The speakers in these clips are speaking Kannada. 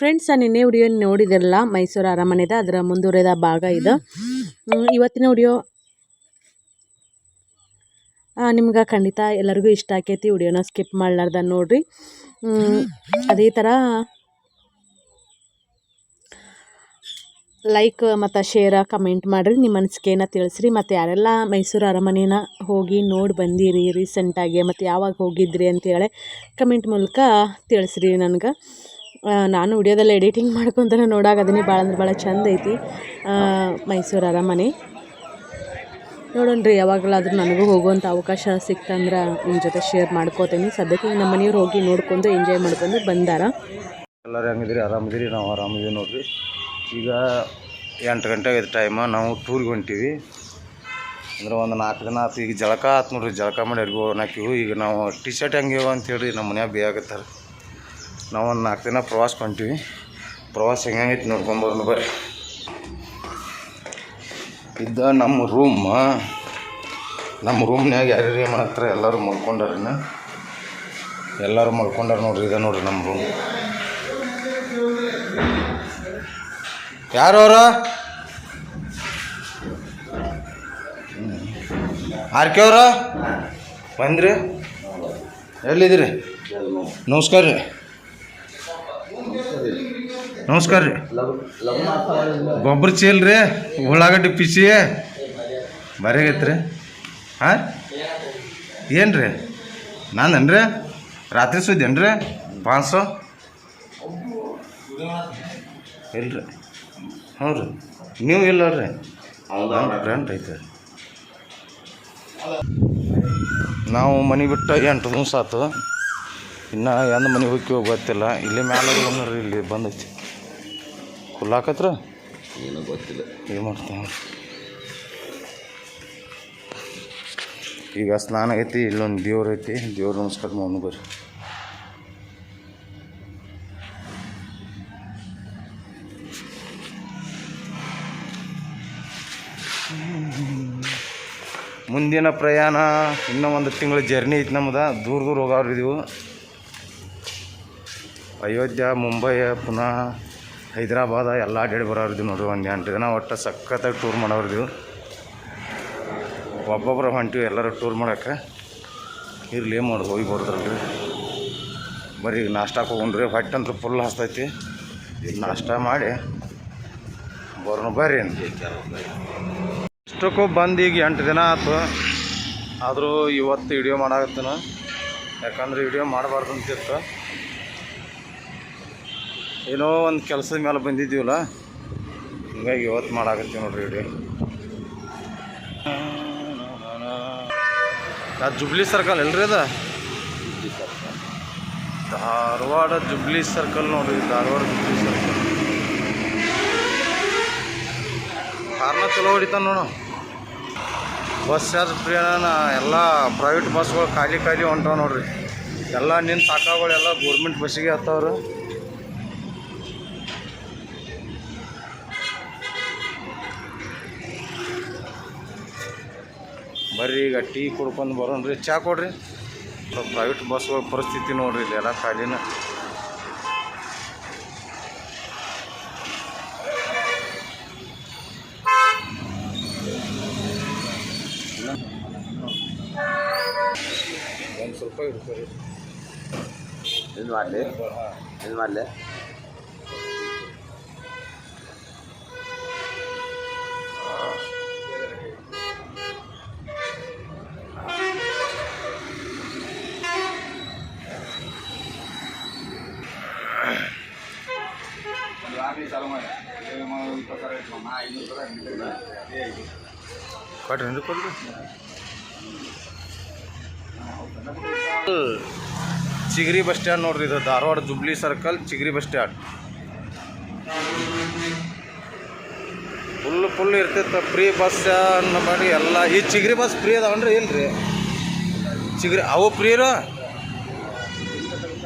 ಫ್ರೆಂಡ್ಸ್, ನಾನು ನಿನ್ನೆ ವಿಡಿಯೋ ನೋಡಿದಿರಲ್ಲ ಮೈಸೂರು ಅರಮನೆದ, ಅದರ ಮುಂದುವರೆದ ಭಾಗ ಇದು. ಇವತ್ತಿನ ವಿಡಿಯೋ ನಿಮ್ಗೆ ಖಂಡಿತ ಎಲ್ಲರಿಗೂ ಇಷ್ಟ ಆಕೈತಿ ವಿಡಿಯೋನ ಸ್ಕಿಪ್ ಮಾಡ್ಲಾರ್ದ ನೋಡ್ರಿ. ಅದೇ ಥರ ಲೈಕ್ ಮತ್ತು ಶೇರ ಕಮೆಂಟ್ ಮಾಡಿರಿ ನಿಮ್ಮ ಅನಿಸಿಕೆನ ತಿಳಿಸ್ರಿ. ಮತ್ತು ಯಾರೆಲ್ಲ ಮೈಸೂರು ಅರಮನೆನ ಹೋಗಿ ನೋಡಿ ಬಂದಿರಿ ರೀಸೆಂಟಾಗಿ ಮತ್ತು ಯಾವಾಗ ಹೋಗಿದ್ರಿ ಅಂತೇಳಿ ಕಮೆಂಟ್ ಮೂಲಕ ತಿಳಿಸ್ರಿ ನನಗೆ. ನಾನು ವಿಡಿಯೋದಲ್ಲಿ ಎಡಿಟಿಂಗ್ ಮಾಡ್ಕೊತಾನೆ ಅದನ್ನೇ ಭಾಳ ಅಂದ್ರೆ ಭಾಳ ಚಂದ ಐತಿ. ಮೈಸೂರು ಅರಮನೆ. ರೀ ಯಾವಾಗಲಾದ್ರೂ ನನಗೂ ಹೋಗುವಂಥ ಅವಕಾಶ ಸಿಕ್ತಂದ್ರೆ ನಿಮ್ಮ ಜೊತೆ ಶೇರ್ ಮಾಡ್ಕೋತೀನಿ. ಸದ್ಯಕ್ಕೆ ನಮ್ಮ ಮನೆಯವ್ರು ಹೋಗಿ ನೋಡ್ಕೊಂಡು ಎಂಜಾಯ್ ಮಾಡ್ಕೊಂಡು ಬಂದಾರ. ಎಲ್ಲರೂ ಹೆಂಗಿದ್ರಿ ಆರಾಮಿದ್ದೀರಿ? ನಾವು ಆರಾಮಿದ್ದೀವಿ ನೋಡಿರಿ. ಈಗ ಎಂಟು ಗಂಟೆ ಆಗೈತೆ ಟೈಮ ನಾವು ಟೂರ್ಗೆ ಹೊಂಟೀವಿ. ಅಂದ್ರೆ ಒಂದು ನಾಲ್ಕು ದಿನ ಆತು. ಈಗ ಜಳಕ ಆತು ನೋಡ್ರಿ. ಜಳಕ ಮಾಡಿ ಹಾಕಿವು ಈಗ ನಾವು ಟಿ ಶರ್ಟ್ ಹೆಂಗೆ ಅಂತ ಹೇಳಿ ನಮ್ಮ ಮನ್ಯಾಗ ಬೇಯಾಗತ್ತಾರೆ ನಾವು ಒಂದು ನಾಲ್ಕು ದಿನ ಪ್ರವಾಸ ಹೊಂಟೀವಿ. ಪ್ರವಾಸ ಹೆಂಗೈತಿ ನೋಡ್ಕೊಂಬರ್ನು ಬರ್ರಿ. ಇದ್ದ ನಮ್ಮ ರೂಮ್ ನಮ್ಮ ರೂಮ್ನಾಗ ಯಾರ್ಯಾರು ಏನು ಮಾಡ್ತಾರೆ ಎಲ್ಲರೂ ಮಲ್ಕೊಂಡಾರಿನ ಎಲ್ಲರೂ ಮಲ್ಕೊಂಡಾರ ನೋಡ್ರಿ, ಇದೆ ನೋಡ್ರಿ ನಮ್ಮ ರೂಮ್ ಯಾರು ಅವರು? ಆರ್ ಕೆ ಅವರು? ಬಂದ್ರಿ? ಎಲ್ಲಿದ್ದೀರಿ? ನಮಸ್ಕಾರ ರೀ ನಮಸ್ಕಾರ ರೀ. ಗೊಬ್ಬರ ಚೀಲ್ ರೀ, ಉಳ್ಳಾಗಡ್ಡಿ ಪಿಸಿ. ರೀ. ಹಾಂ? ಏನು ರೀ? ನಾನೇನ್ರಿ ರಾತ್ರಿ ಸುದ್ದಿ ರೀ ಪಾಂಚ್ ಇಲ್ಲ ಇಲ್ರಿ. ಹ್ಞೂ ರೀ ನೀವು ಇಲ್ಲ ರೀ ಐತೆ. ನಾವು ಮನೆ ಬಿಟ್ಟು ಎಂಟು ದಿವಸ ಆತು. ಇನ್ನು ಎಂದು ಮನೆ ಹೋಗಿ ಗೊತ್ತಿಲ್ಲ. ಇಲ್ಲಿ ಮ್ಯಾಲ ಇಲ್ಲಿ ಬಂದೈತಿ. ಕುಲ್ಲಾಕತ್ರ ಏನೋ ಗೊತ್ತಿಲ್ಲ. ಏನು ಮಾಡ್ತೀನಿ ಈಗ ಸ್ನಾನ ಐತಿ ಇಲ್ಲೊಂದು ದೇವ್ರು ಐತಿ. ದೇವ್ರ ನಮಸ್ಕಾರ ಮಾಡಿ ಬರ್ರಿ. ಮುಂದಿನ ಪ್ರಯಾಣ ಇನ್ನೂ ಒಂದು ತಿಂಗಳ ಜರ್ನಿ ಐತಿ ನಮ್ದು. ದೂರ ದೂರ ಹೋಗೋರು ಇದೀವು. ಅಯೋಧ್ಯ ಮುಂಬೈ ಪುನಃ ಹೈದರಾಬಾದ ಎಲ್ಲ ಅಡ್ಡಾಡಿ ಬರೋರಿದ್ವಿ ನೋಡ್ರಿ ಒಂದು ಎಂಟು ದಿನ ಒಟ್ಟು ಸಖತ್ತಾಗಿ ಟೂರ್ ಮಾಡೋರಿದ್ವಿ ಒಬ್ಬೊಬ್ಬರು ಹೊಂಟಿವಿ ಎಲ್ಲರೂ ಟೂರ್ ಮಾಡೋಕೆ ಇರಲಿ ಮಾಡೋದು ಹೋಗಿ ಬರ್ದ್ರಲ್ರಿ ಬರೀ ನಾಷ್ಟಾಕ್ಕೆ ಹೋಗ್ರಿ ಹೊಟ್ಟೆ ಅಂತ ಫುಲ್ ಹಸ್ತೈತಿ. ನಾಷ್ಟ ಮಾಡಿ ಬರೋಣ ಬರ್ರಿ ಇಷ್ಟಕ್ಕೂ ಬಂದು ಈಗ ಎಂಟು ದಿನ ಆಯ್ತು ಆದರೂ ಇವತ್ತು ವಿಡಿಯೋ ಮಾಡಾಕತ್ತೀನಿ. ಯಾಕಂದ್ರೆ ವಿಡಿಯೋ ಮಾಡಬಾರ್ದು ಅಂತಿತ್ತು. ಏನೋ ಒಂದು ಕೆಲಸದ ಮೇಲೆ ಬಂದಿದ್ದೀವಲ್ಲ? ಹಿಂಗಾಗಿ ಇವತ್ತು ಮಾಡಾಕತ್ತೀವಿ ನೋಡ್ರಿ ಇಡೀ ಅದು ಜುಬ್ಲಿ ಸರ್ಕಲ್ ಎಲ್ರಿ ಅದ? ಧಾರವಾಡ ಜುಬ್ಲಿ ಸರ್ಕಲ್ ನೋಡ್ರಿ, ಧಾರವಾಡ ಜುಬ್ಲಿ ಸರ್ಕಲ್ ಕಾರ್ನ ಚಲೋ ಹೊಡಿತಾನೆ ನೋಡು. ಬಸ್ ಚಾರ್ಜ್ ಫ್ರೀ ಎಲ್ಲ ಪ್ರೈವೇಟ್ ಬಸ್ಗಳು ಖಾಲಿ ಖಾಲಿ ಹೊಂಟಾವ ನೋಡ್ರಿ. ಎಲ್ಲ ನಿನ್ನ ಸಾಕಾಗಳೆಲ್ಲ ಗೌರ್ಮೆಂಟ್ ಬಸ್ಸಿಗೆ ಹತ್ತವ್ರು. ಬರ್ರಿ ಈಗ ಟೀ ಕುಡ್ಕೊಂಡು ಬರೋಣ ರೀ. ಚಾ ಕೊಡ್ರಿ. ಪ್ರೈವೇಟ್ ಬಸ್ಗಳ ಪರಿಸ್ಥಿತಿ ನೋಡ್ರಿ ಇಲ್ಲಿ ಎಲ್ಲ ಖಾಲಿನ. ಒಂದು ಸ್ವಲ್ಪ ಇಡ್ತಾರೆ ಇಲ್ಲಿ ಮಾಡಲಿ ಇಲ್ಲಿ ಮಾಡಲಿ ಕೊಡ್ರಿ ಕೊಡ್ರಿ ಚಿಗರಿ ಬಸ್ ಸ್ಟ್ಯಾಂಡ್ ನೋಡ್ರಿ, ಇದು Dharwad jubilee circle, Chigari bus stand. Full full ಇರ್ತೈತೆ, ಫ್ರೀ ಬಸ್ ಅನ್ನ ಮಾಡಿ ಎಲ್ಲ. ಈ ಚಿಗರಿ ಬಸ್ ಫ್ರೀ ಅದಾವನ್ರಿ ಇಲ್ರಿ ಚಿಗ್ರಿ, ಅವು ಫ್ರೀ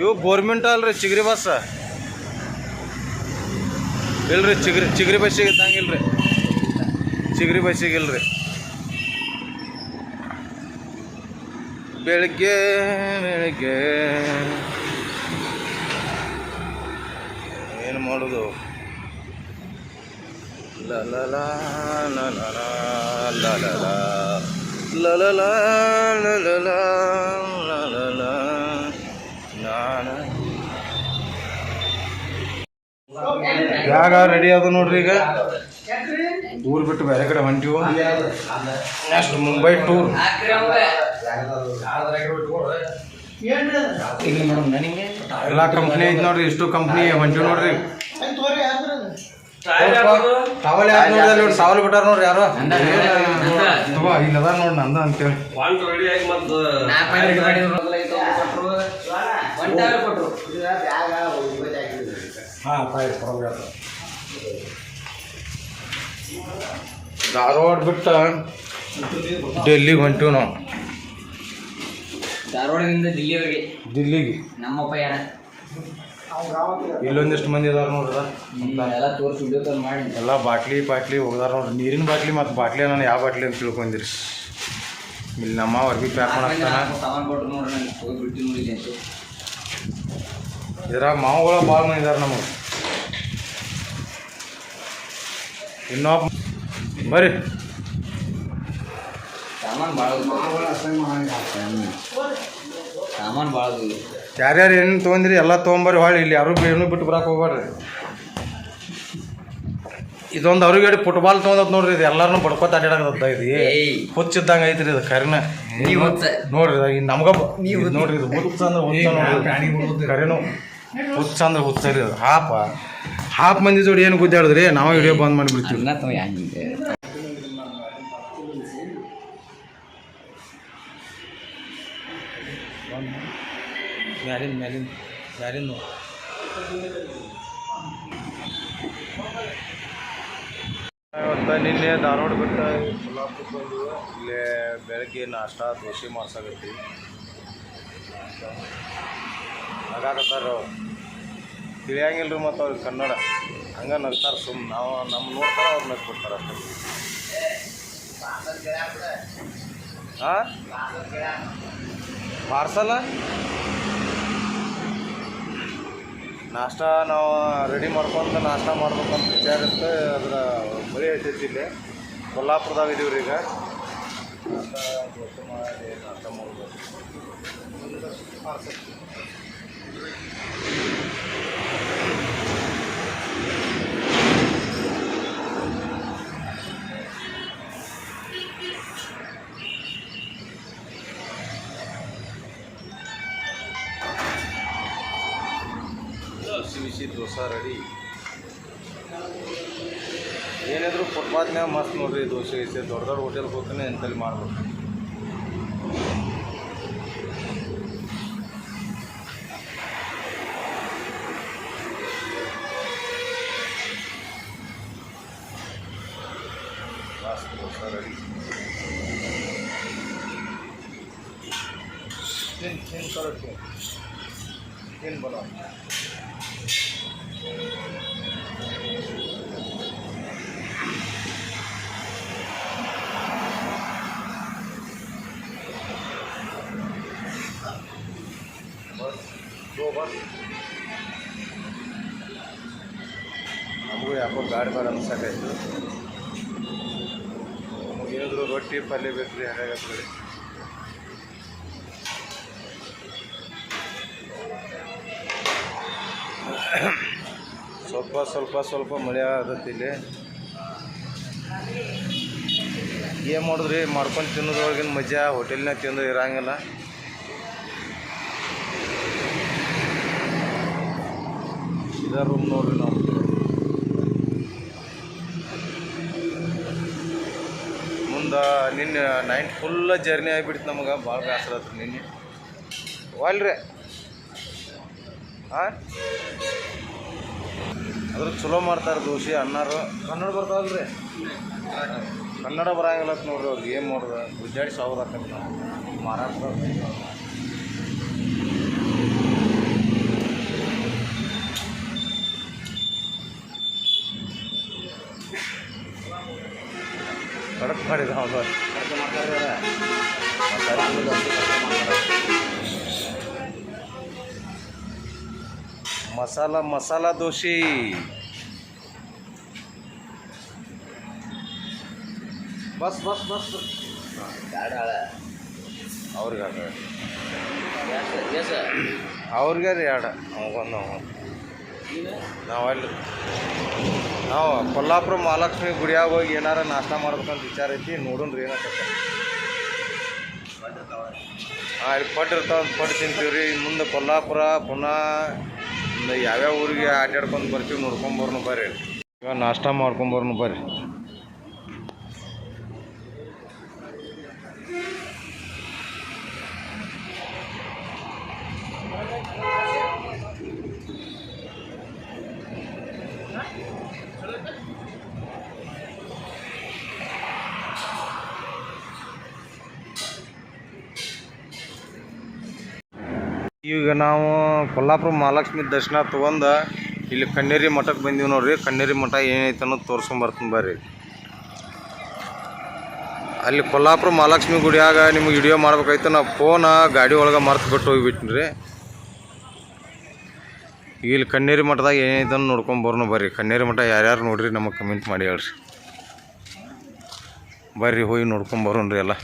ಇವು ಗೋರ್ಮೆಂಟ್ ಅಲ್ರಿ ಚಿಗರಿ ಬಸ್. ಇಲ್ರಿ, ಚಿಗ್ರಿ, ಚಿಗರಿ ಬಸ್ಸಿಗೆ ಇದ್ದಂಗಿಲ್ರಿ. ಚಿಗ್ರಿ ಬಸ್ಸಿಗೆ ಇಲ್ರಿ. ಬೆಳಗ್ಗೆ ಬೆಳಗ್ಗೆ ಏನು ಮಾಡೋದು ಲಲಲಾ ಲ ಲಲಲ ಲಲಲ ಜಾಗ ರೆಡಿ ಆದ ನೋಡ್ರಿ ಈಗ ಊರು ಬಿಟ್ಟು ಬೇರೆ ಕಡೆ ಹೊಂಟಿವು ನೆಕ್ಸ್ಟ್ ಮುಂಬೈ ಟೂರ್ ಎಲ್ಲ ಕಂಪ್ನಿ ಐತಿ ನೋಡ್ರಿ ಇಷ್ಟು ಕಂಪ್ನಿ ಹೊಂಟಿವ್ ನೋಡ್ರಿ. ಟವಲ್ ಯಾರು ನೋಡಿ ಸಾವಲ್ ಬಿಟ್ಟಾರ ನೋಡ್ರಿ ಯಾರು? ತುಂಬಾ ಇಲ್ಲದ ನೋಡಿ ನಂದ ಅಂತೇಳಿ. ಹಾಂ ಧಾರವಾಡ ಬಿಟ್ಟ ಡೆಲ್ಲಿಗೆ ಹೊಂಟಿವ್ ನಾವು. ಧಾರವಾಡದಿಂದ ದಿಲ್ಲಿವರೆಗೆ ದಿಲ್ಲಿಗೆ. ನಮ್ಮ ಪಯಣ ಇಲ್ಲೊಂದಿಷ್ಟು ಮಂದಿ ಇದಾರ ನೋಡ್ರಿ ಎಲ್ಲ ತೋರಿಸಿ ವಿಡಿಯೋ ಮಾಡಿ. ಎಲ್ಲ ಬಾಟ್ಲಿ ಬಾಟ್ಲಿ ಹೋಗ್ದಾರ ನೋಡ್ರಿ. ನೀರಿನ ಬಾಟ್ಲಿ ಮತ್ತು ಬಾಟ್ಲಿ ನಾನು ಯಾವ ಬಾಟ್ಲಿ ಅಂತ ತಿಳ್ಕೊಂಡಿರಿ ಇಲ್ಲಿ ನಮ್ಮ ಅರ್ಬಿ ಪ್ಯಾಕ್ ಅಂತ. ಇದ್ರಾಗ ಮಾವುಗಳು ಭಾಳ ಮಂದಿ ಇದಾರೆ ನಮಗೆ ಇನ್ನೊಬ್ಬ ಬರ್ರಿ. ಸಾಮಾನು ಭಾಳ ಸಾಮಾನು ಭಾಳ ಯಾರ್ಯಾರು ಏನು ತೊಗೊಂಡ್ರಿ ಎಲ್ಲ ತೊಗೊಂಬರ್ರಿ ಹೊಳ್ಳಿ ಇಲ್ಲಿ. ಯಾರು ಏನೂ ಬಿಟ್ಟು ಬರಕ್ಕೆ ಹೋಗ್ಬಾರ್ರಿ ಇದೊಂದು ಅವ್ರಿಗೆ ಹೇಳಿ ಫುಟ್ಬಾಲ್ ತೊಗೊಂಡದ್ ನೋಡ್ರಿ ಇದು ಎಲ್ಲಾರು ಬಡ್ಕೋತ ಅಡ್ಯಾಡಕತ್ತ ಇದು. ಹುಚ್ಚಿದ್ದಂಗೆ ಐತ್ರಿ ಇದು ಕರಿನ. ನೋಡ್ರಿ ಇದು ನಮ್ಗ ನೀವು ಇದು ನೋಡ್ರಿ ಇದು ಹುಚ್ಚ ಅಂದ್ರೆ ಹುಚ್ಚ ನೋಡ್ರಿ. ಕರೆನು ಹುಚ್ಚ ಅಂದ್ರೆ ಹುಚ್ಚ ರೀ ಇದು. ಹಾಪ. ಹಾಪ್ ಮಂದಿ ಜೋಡಿ ಏನು ಗುದ್ದಾಡಿದ್ರಿ? ನಾವು ವಿಡಿಯೋ ಬಂದ್ ಮಾಡಿಬಿಡ್ತೀವಿ. ಹೆಂಗೆ ಮ್ಯಾಲಿನ ಮ್ಯಾಲಿನ ಮ್ಯಾಲಿನ ಇವತ್ತು ನಿನ್ನೆ ಧಾರವಾಡ ಬಿಟ್ಟು ಸೊಲ್ಲಾಪುರ ಬಂದಿವಿ ಇಲ್ಲೇ ಬೆಳಗ್ಗೆ ನಾಷ್ಟ, ದೋಸೆ ಮಾಡ್ಸಾಕತ್ತೀವಿ. ನಗಾಕತ್ತಾರ ಅವ್ರು ತಿಳಿಯಂಗಿಲ್ಲ ರೀ ಮತ್ತು ಅವ್ರಿಗೆ ಕನ್ನಡ. ಹಂಗೆ ನಗ್ತಾರೆ ಸುಮ್ಮನೆ ನಾವು ನಮ್ಮ ನೋಡ್ತಾರೆ, ಅವ್ರು ನಗ್ಬಿಡ್ತಾರೆ. ಹಾಂ ಪಾರ್ಸಲ? ನಾಷ್ಟ ನಾವು ರೆಡಿ ಮಾಡ್ಕೊಂಡು ನಾಷ್ಟ ಮಾಡ್ಬೇಕಂತ ವಿಚಾರ ಇತ್ತು. ಅದರ ಐತೈತಿ ಇಲ್ಲಿ. ಕೊಲ್ಲಾಪುರದಾಗ ಇದೀವಿ ರೀ ಈಗ. ನಾಷ್ಟ ಮಾಡಿ ನಾಷ್ಟ ಮಾಡ್ಬೋದು ರೆಡಿ ಏನಿದ್ರು ಫುಟ್ಪಾತ್ನ್ಯಾಗ ಮಸ್ತ್ ನೋಡ್ರಿ ದೋಸೆ ಗೀಸೆ ದೊಡ್ಡ ದೊಡ್ಡ ಹೋಟೆಲ್ಗೆ ಹೋಗ್ತಾನೆ ಎಂತಲ್ಲಿ ಮಾಡ್ಬೇಕು ಮಸ್ತ್ ದೋಸೆ ರೆಡಿ ತಿನ್ ತಿನ್ ಕರೋ ತಿನ್ ತಿನ್ ಬರೋ ನಮಗೂ ಯಾಕೋ ಗಾಡಿ ಬ್ಯಾಡ ಅನ್ಸಕಾಯ್ತು ಏನಾದರೂ ರೊಟ್ಟಿ ಪಲ್ಯ ಬೇಕು ರೀ ಸ್ವಲ್ಪ ಸ್ವಲ್ಪ ಸ್ವಲ್ಪ ಮಳೆ ಇಲ್ಲಿ. ಏನು ಮಾಡಿದ್ರಿ? ಮಾಡ್ಕೊಂಡು ತಿನ್ನೋದ್ರೊಳಗಿನ ಮಜಾ ಹೋಟೆಲ್ನಾಗ ತಿಂದು ಇರಂಗಿಲ್ಲ. ಇದ ರೂಮ್ ನೋಡ್ರಿ ನಾವು. ಮುಂದೆ ನಿನ್ನೆ ನೈಟ್ ಫುಲ್ ಜರ್ನಿ ಆಗಿಬಿಡ್ತು ನಮಗೆ. ಭಾಳ ಬೇಸರ ಆಯ್ತು ನಿನ್ನೆ. ಅಲ್ರಿ ಹಾಂ ಅದ್ರ ಚಲೋ ಮಾಡ್ತಾರೆ ದೋಸೆ ಅನ್ನಾರು ಕನ್ನಡ ಬರ್ತಾವಲ್ರಿ? ಕನ್ನಡ ಬರಂಗಿಲ್ಲ ನೋಡ್ರಿ ಅವ್ರಿಗೆ ಏನು ನೋಡ್ರಿ ಗುಜ್ಜಾಡಿ ಸಾವಿರ ಹಾಕಂತ ಮಹಾರಾಷ್ಟ್ರ. ঘরে যাও ঘরে मसाला मसाला दोषी बस बस बस ಅವ್ರಿಗೆ ಅವ್ರಿಗೆ ಯಾಡ ಅವಗೊಂದು ಅವ ನಾವು ಕೊಲ್ಲಾಪುರ ಮಹಾಲಕ್ಷ್ಮಿ ಗುಡಿಯಾಗ ಹೋಗಿ ಏನಾರ ನಾಷ್ಟ ಮಾಡ್ಬೇಕಂತ ವಿಚಾರ ಐತಿ ನೋಡೋಣ ರೀ ಏನಾಗ್ತದೆ ಹಾಂ, ಇಲ್ಲಿ ಪಟ್ಟು ಇರ್ತಾವ ಪಟ್ಟು ತಿಂತೀವಿ ರೀ. ಮುಂದೆ ಕೊಲ್ಲಾಪುರ ಪುನಃ ಯಾವ್ಯಾವ ಊರಿಗೆ ಆಟಾಡ್ಕೊಂಡು ಬರ್ತೀವಿ ನೋಡ್ಕೊಂಬರ್ನು ಬರ್ರಿ. ಈಗ ನಾಷ್ಟ ಮಾಡ್ಕೊಂಬರ್ನು ಬರ್ರಿ. ಈಗ ನಾವು ಕೊಲ್ಲಾಪುರ ಮಹಾಲಕ್ಷ್ಮಿ ದರ್ಶನ ತೊಗೊಂಡು ಇಲ್ಲಿ ಕಣ್ಣೇರಿ ಮಠಕ್ಕೆ ಬಂದೀವಿ ನೋಡ್ರಿ. ಕಣ್ಣೇರಿ ಮಠ ಏನೈತೆ ಅನ್ನೋದು ತೋರ್ಸ್ಕೊಂಬರ್ತೀನಿ ಬರ್ರಿ. ಅಲ್ಲಿ ಕೊಲ್ಲಾಪುರ ಮಹಾಲಕ್ಷ್ಮಿ ಗುಡಿಯಾಗ ನಿಮ್ಗೆ ವಿಡಿಯೋ ಮಾಡ್ಬೇಕಾಯ್ತು. ನಾ ಫೋನ ಗಾಡಿ ಒಳಗೆ ಮರ್ತು ಬಿಟ್ಟು ಹೋಗಿಬಿಟ್ಟಿನಿ ರೀ. ಇಲ್ಲಿ ಕಣ್ಣೇರಿ ಮಠದಾಗ ಏನೈತೆ ಅನ್ನೋ ನೋಡ್ಕೊಂಬರ್ನು ಬರ್ರಿ. ಕಣ್ಣೇರಿ ಮಠ ಯಾರ್ಯಾರು ನೋಡ್ರಿ ನಮಗೆ ಕಮೆಂಟ್ ಮಾಡಿ ಹೇಳ್ರಿ. ಬರ್ರಿ ಹೋಗಿ ನೋಡ್ಕೊಂಬರೋಣ ರೀ ಎಲ್ಲ.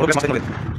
ನೋಡ್ರಿ ಮಸ್ತ್ ಐತಿ.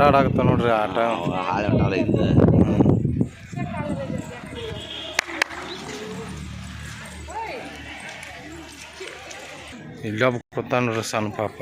ಆಟ ಆಡಾಕತ್ತ ನೋಡ್ರಿ ಆಟ ಹಾಳೆ ಆಟ ಇದ್ದ ಇಲ್ಲೊಬ್ಬ ಕೂತಾನ ನೋಡ್ರಿ ಸಣ್ಣ ಪಾಪ.